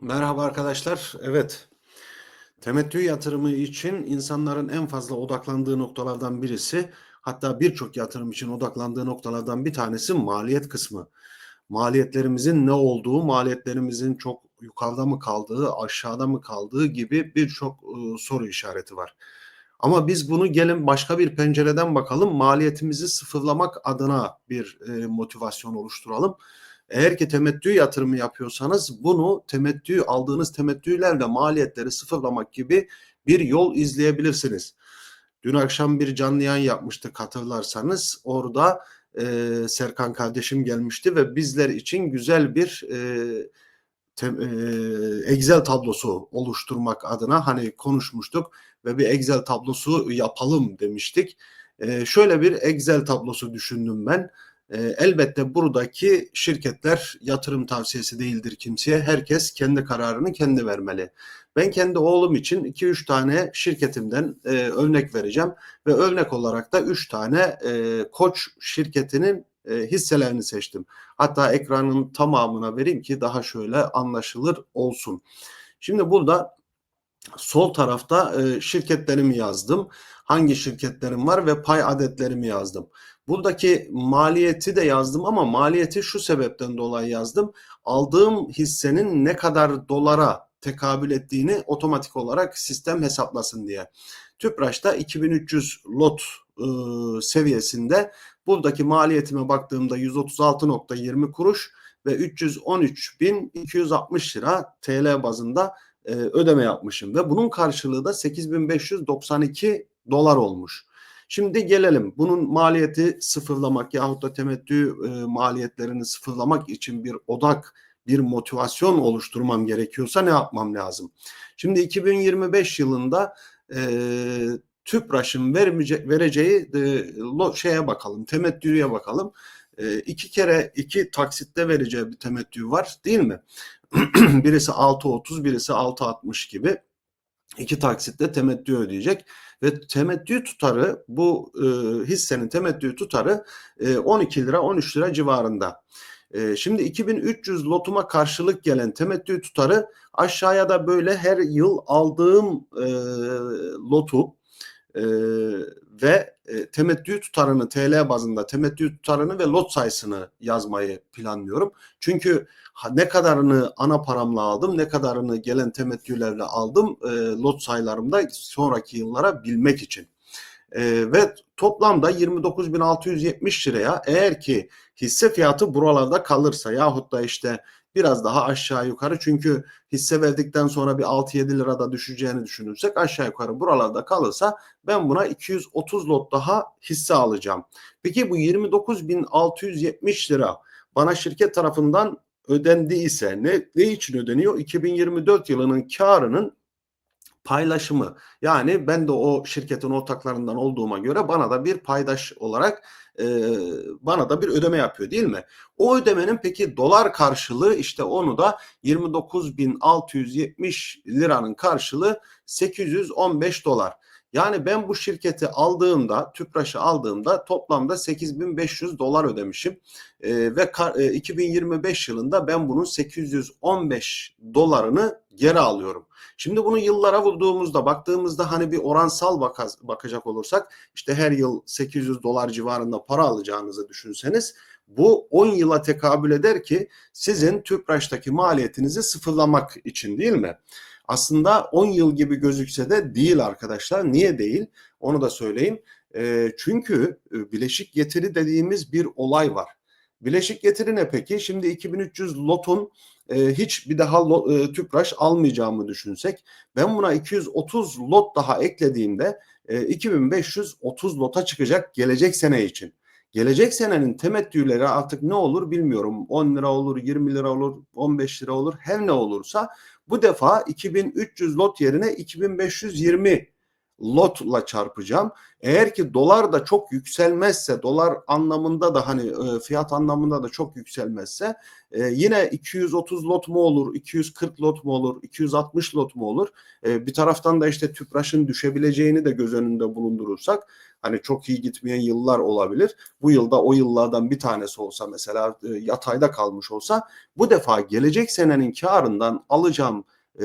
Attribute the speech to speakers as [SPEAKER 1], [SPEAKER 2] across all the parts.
[SPEAKER 1] Merhaba arkadaşlar. Evet, temettü yatırımı için insanların en fazla odaklandığı noktalardan birisi, hatta birçok yatırım için odaklandığı noktalardan bir tanesi maliyet kısmı. Maliyetlerimizin ne olduğu, maliyetlerimizin çok yukarıda mı kaldığı, aşağıda mı kaldığı gibi birçok ıı, soru işareti var. Ama biz bunu gelin başka bir pencereden bakalım. Maliyetimizi sıfırlamak adına bir e, motivasyon oluşturalım. Eğer ki temettü yatırımı yapıyorsanız bunu temettü aldığınız temettülerle maliyetleri sıfırlamak gibi bir yol izleyebilirsiniz. Dün akşam bir canlı yayın yapmıştık hatırlarsanız. Orada e, Serkan kardeşim gelmişti ve bizler için güzel bir e, te, e, Excel tablosu oluşturmak adına hani konuşmuştuk ve bir Excel tablosu yapalım demiştik. E, şöyle bir Excel tablosu düşündüm ben. E, elbette buradaki şirketler yatırım tavsiyesi değildir kimseye. Herkes kendi kararını kendi vermeli. Ben kendi oğlum için 2-3 tane şirketimden e, örnek vereceğim ve örnek olarak da 3 tane e, Koç şirketinin e, hisselerini seçtim. Hatta ekranın tamamına vereyim ki daha şöyle anlaşılır olsun. Şimdi burada sol tarafta e, şirketlerimi yazdım. Hangi şirketlerim var ve pay adetlerimi yazdım. Buradaki maliyeti de yazdım ama maliyeti şu sebepten dolayı yazdım. Aldığım hissenin ne kadar dolara tekabül ettiğini otomatik olarak sistem hesaplasın diye. Tüpraş'ta 2300 lot e, seviyesinde buradaki maliyetime baktığımda 136.20 kuruş ve 313.260 lira TL bazında e, ödeme yapmışım ve bunun karşılığı da 8592 dolar olmuş. Şimdi gelelim bunun maliyeti sıfırlamak yahut da temettü e, maliyetlerini sıfırlamak için bir odak bir motivasyon oluşturmam gerekiyorsa ne yapmam lazım? Şimdi 2025 yılında e, TÜPRAŞ'ın vereceği e, lo, şeye bakalım, temettüye bakalım. E, iki kere iki taksitte vereceği bir temettü var değil mi? birisi 6.30 birisi 6.60 gibi iki taksitte temettü ödeyecek ve temettü tutarı bu e, hissenin temettü tutarı e, 12 lira 13 lira civarında. E, şimdi 2300 lotuma karşılık gelen temettü tutarı aşağıya da böyle her yıl aldığım e, lotu e, ve e, temettü tutarını TL bazında temettü tutarını ve lot sayısını yazmayı planlıyorum. Çünkü ne kadarını ana paramla aldım, ne kadarını gelen temettülerle aldım e, lot sayılarımda sonraki yıllara bilmek için. E, ve toplamda 29.670 liraya eğer ki hisse fiyatı buralarda kalırsa yahut da işte biraz daha aşağı yukarı çünkü hisse verdikten sonra bir 6-7 lirada düşeceğini düşünürsek aşağı yukarı buralarda kalırsa ben buna 230 lot daha hisse alacağım. Peki bu 29.670 lira bana şirket tarafından ödendiyse ne, ne için ödeniyor? 2024 yılının karının paylaşımı. Yani ben de o şirketin ortaklarından olduğuma göre bana da bir paydaş olarak bana da bir ödeme yapıyor değil mi? O ödemenin peki dolar karşılığı işte onu da 29.670 liranın karşılığı 815 dolar. Yani ben bu şirketi aldığımda, Tüpraş'ı aldığımda toplamda 8500 dolar ödemişim. E, ve e, 2025 yılında ben bunun 815 dolarını geri alıyorum. Şimdi bunu yıllara vurduğumuzda baktığımızda hani bir oransal bakaz, bakacak olursak işte her yıl 800 dolar civarında para alacağınızı düşünseniz bu 10 yıla tekabül eder ki sizin Tüpraş'taki maliyetinizi sıfırlamak için değil mi? Aslında 10 yıl gibi gözükse de değil arkadaşlar. Niye değil? Onu da söyleyeyim. E, çünkü bileşik getiri dediğimiz bir olay var. Bileşik getiri ne peki? Şimdi 2300 lotun e, hiç bir daha lo, e, tüpraş almayacağımı düşünsek ben buna 230 lot daha eklediğimde e, 2530 lota çıkacak gelecek sene için. Gelecek senenin temettüleri artık ne olur bilmiyorum. 10 lira olur, 20 lira olur, 15 lira olur. Her ne olursa bu defa 2300 lot yerine 2520 lotla çarpacağım. Eğer ki dolar da çok yükselmezse, dolar anlamında da hani e, fiyat anlamında da çok yükselmezse e, yine 230 lot mu olur, 240 lot mu olur, 260 lot mu olur? E, bir taraftan da işte tüpraşın düşebileceğini de göz önünde bulundurursak Hani çok iyi gitmeyen yıllar olabilir. Bu yılda o yıllardan bir tanesi olsa mesela e, yatayda kalmış olsa bu defa gelecek senenin karından alacağım e,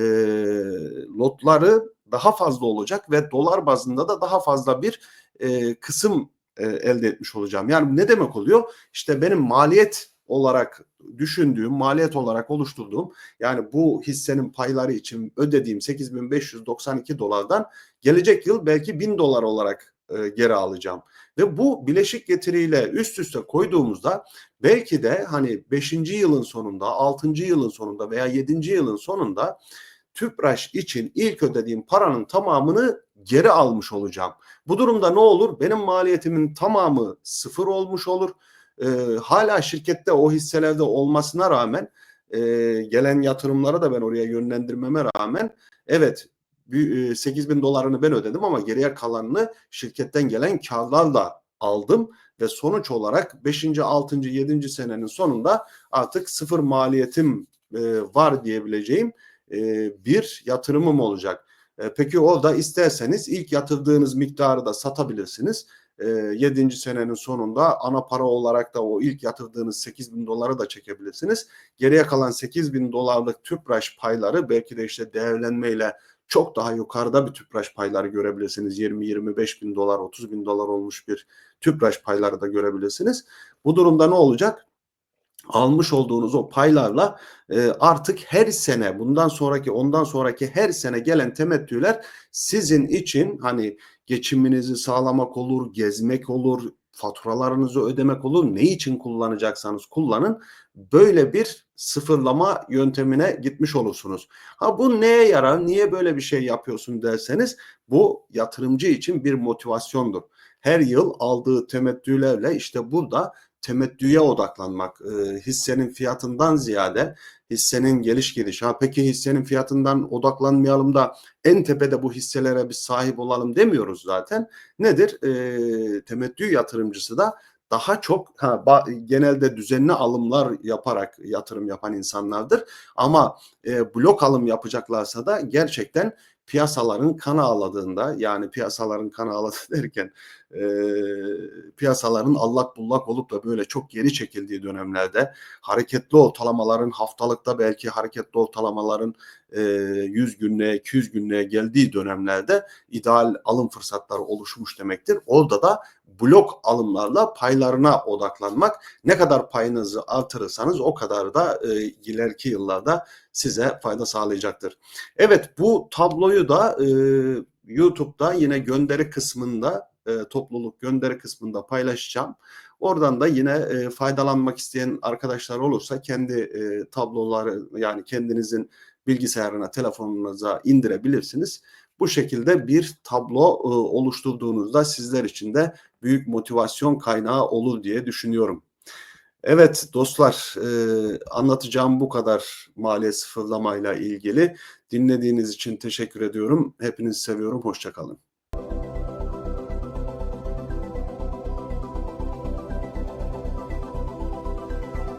[SPEAKER 1] lotları daha fazla olacak ve dolar bazında da daha fazla bir e, kısım e, elde etmiş olacağım. Yani ne demek oluyor? İşte benim maliyet olarak düşündüğüm, maliyet olarak oluşturduğum yani bu hissenin payları için ödediğim 8592 dolardan gelecek yıl belki 1000 dolar olarak e, geri alacağım. Ve bu bileşik getiriyle üst üste koyduğumuzda belki de hani 5. yılın sonunda, 6. yılın sonunda veya 7. yılın sonunda Tüpraş için ilk ödediğim paranın tamamını geri almış olacağım. Bu durumda ne olur? Benim maliyetimin tamamı sıfır olmuş olur. Ee, hala şirkette o hisselerde olmasına rağmen e, gelen yatırımlara da ben oraya yönlendirmeme rağmen evet 8 bin dolarını ben ödedim ama geriye kalanını şirketten gelen karlarla aldım ve sonuç olarak 5. 6. 7. senenin sonunda artık sıfır maliyetim e, var diyebileceğim e, bir yatırımım olacak. E, peki o da isterseniz ilk yatırdığınız miktarı da satabilirsiniz. E, 7. senenin sonunda ana para olarak da o ilk yatırdığınız 8 bin doları da çekebilirsiniz. Geriye kalan 8 bin dolarlık tüpraş payları belki de işte değerlenmeyle çok daha yukarıda bir tüpraş payları görebilirsiniz. 20-25 bin dolar, 30 bin dolar olmuş bir tüpraş payları da görebilirsiniz. Bu durumda ne olacak? almış olduğunuz o paylarla e, artık her sene bundan sonraki ondan sonraki her sene gelen temettüler sizin için hani geçiminizi sağlamak olur, gezmek olur, faturalarınızı ödemek olur. Ne için kullanacaksanız kullanın. Böyle bir sıfırlama yöntemine gitmiş olursunuz. Ha bu neye yarar? Niye böyle bir şey yapıyorsun derseniz bu yatırımcı için bir motivasyondur. Her yıl aldığı temettülerle işte burada temettüye odaklanmak, e, hissenin fiyatından ziyade hissenin geliş gidiş. Ha peki hissenin fiyatından odaklanmayalım da en tepede bu hisselere bir sahip olalım demiyoruz zaten. Nedir? E, temettü yatırımcısı da daha çok ha, genelde düzenli alımlar yaparak yatırım yapan insanlardır. Ama e, blok alım yapacaklarsa da gerçekten piyasaların kan ağladığında yani piyasaların kan ağladı derken e, piyasaların allak bullak olup da böyle çok geri çekildiği dönemlerde hareketli ortalamaların haftalıkta belki hareketli ortalamaların e, 100 günlüğe 200 günlüğe geldiği dönemlerde ideal alım fırsatları oluşmuş demektir. Orada da blok alımlarla paylarına odaklanmak. Ne kadar payınızı artırırsanız o kadar da e, ileriki yıllarda size fayda sağlayacaktır. Evet bu tabloyu da e, YouTube'da yine gönderi kısmında e, topluluk gönderi kısmında paylaşacağım. Oradan da yine e, faydalanmak isteyen arkadaşlar olursa kendi e, tabloları yani kendinizin bilgisayarına, telefonunuza indirebilirsiniz. Bu şekilde bir tablo e, oluşturduğunuzda sizler için de büyük motivasyon kaynağı olur diye düşünüyorum. Evet dostlar e, anlatacağım bu kadar maliye sıfırlamayla ilgili. Dinlediğiniz için teşekkür ediyorum. Hepinizi seviyorum. Hoşçakalın.